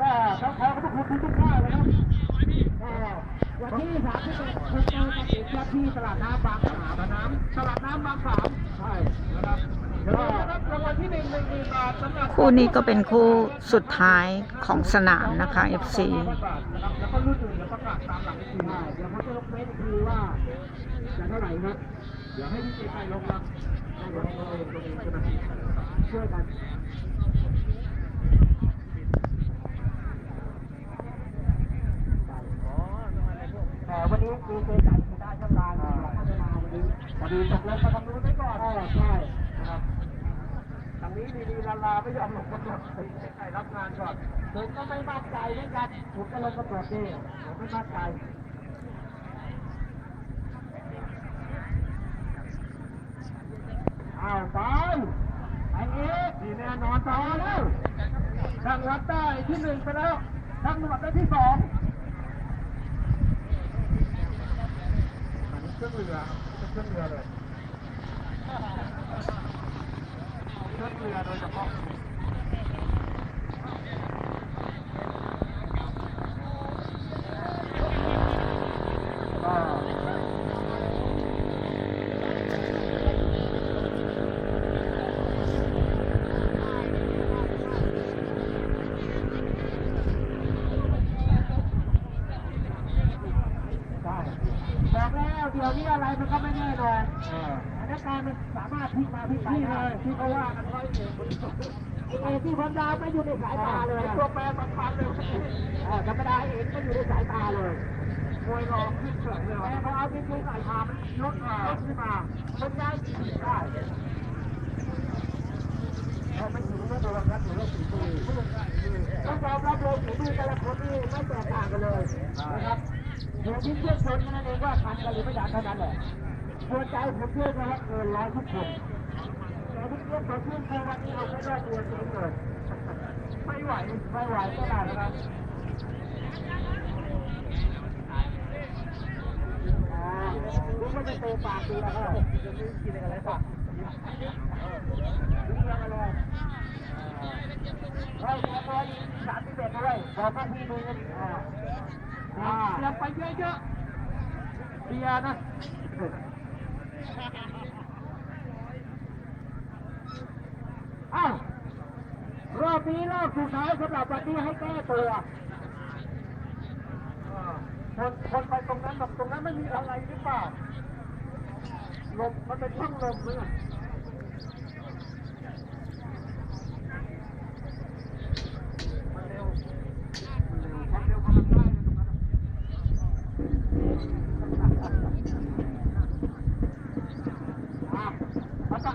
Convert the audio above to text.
ก็ต้องขอขอบคุณทุกท่านนะครับก็วันที่สามสิบเอ็ดคุณเจอกันอีกครับที่ตลาดน้ำบางขามตลาดน้ำตลาดน้ำบางขามใช่นะครับเดี๋ยวเราจะรับรางวัลที่หนึ่งหนึ่งหมื่นบาทสำหรับคู่นี้ก็เป็นคู่สุดท้ายของสนามนะคะ FC เดี๋ยวประกาศตามหลังอีกทีเดี๋ยวเขาจะลงเฟซอีกทีว่าจะเดี๋ยวให้พี่เจไก่ลงรับช่วยกัน แต่วันนี้มีเจไก่ชนะช่างลานพัฒนาวันนี้พอดีตกลงมาทำรู้นไว้ก่อนใช่ครับทางนี้ดีๆลาลาไม่ยอมหลงกำหนดเจไก่รับงานก่อนผมก็ไม่มั่นใจเหมือนกันผมก็ลงกำหนดดีผมไม่มั่นใจอ้าวตายไอ้เอ๊ะดีแน่นอนต่อแล้วทางวัดได้ที่หนึ่งไปแล้วทางหนวดได้ที่สอง เค รืองเรือเป็นเครื่อเรือเลยเครื่องเรือโดยเฉพาะก็ได้บอก แล้วเดี๋ยวนี้อะไรมันก็ไม่แน่นอนสถานการณ์มันสามารถพลิกมาพลิกไปได้ที่เขาว่ากันไว้เองเองที่พันดาวไม่อยู่ในสายตาเลยตัวแปรสำคัญเลยธรรมดาเองไม่อยู่ในสายตาเลยมวยรองขึ้นเฉยเลยแต่พอเอาที่คุยสายพามันลดมาลดขึ้นมาคนย้ายสี่ได้เราไม่ถือว่าโดนครับถือว่าสี่ปีต้องยอมรับเลยสี่ปีแต่ละคนนี่ไม่แตกต่างกันเลยนะครับ อยู่ที่เชื่อชนนั่นเองว่าทันกันหรือไม่ทันเท่านั้นแหละหัวใจผมเชื่อนะว่าเกินร้อยทุกคนแต่ที่เชื่อผมเชื่อคือวันนี้เอาไม่ได้ตัวจริงเลยไม่ไหวไม่ไหวก็ได้นะครับอ่าลุงไม่ไปเตปากดีแล้วก็จะไม่กินอะไรปะลุงยังอะไรเฮ้ยขอตัวสามสิบเอ็ดด้วยบอกว่าพี่ดูอ่า อ่าอย่าไปเยอะๆเบียร์นะอ้าวรอบนี้รอบสุดท้ายสำหรับวันนี้ให้แก้ตัวอ่าคนคนไปตรงนั้นแบบตรงนั้นไม่มีอะไรหรือเปล่าลมมันเป็นช่องลมเลยอะมันเร็วมันเร็วความเร็วความได้เลยตรงนั้นอะ มั